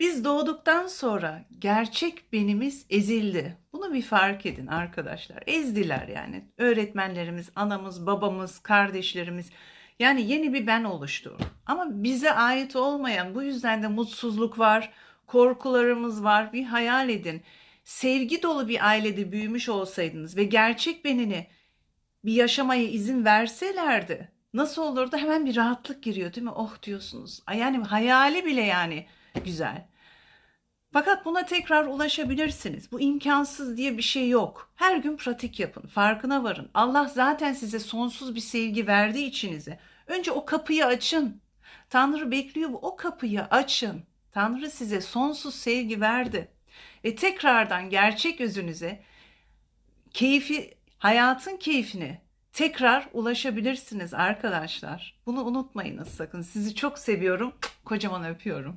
Biz doğduktan sonra gerçek benimiz ezildi. Bunu bir fark edin arkadaşlar. Ezdiler yani. Öğretmenlerimiz, anamız, babamız, kardeşlerimiz. Yani yeni bir ben oluştu. Ama bize ait olmayan bu yüzden de mutsuzluk var, korkularımız var. Bir hayal edin. Sevgi dolu bir ailede büyümüş olsaydınız ve gerçek benini bir yaşamaya izin verselerdi nasıl olurdu? Hemen bir rahatlık giriyor değil mi? Oh diyorsunuz. Yani hayali bile yani güzel. Fakat buna tekrar ulaşabilirsiniz. Bu imkansız diye bir şey yok. Her gün pratik yapın, farkına varın. Allah zaten size sonsuz bir sevgi verdiği içinize. Önce o kapıyı açın. Tanrı bekliyor bu. O kapıyı açın. Tanrı size sonsuz sevgi verdi. Ve tekrardan gerçek özünüze, keyfi, hayatın keyfine tekrar ulaşabilirsiniz arkadaşlar. Bunu unutmayınız sakın. Sizi çok seviyorum. Kocaman öpüyorum.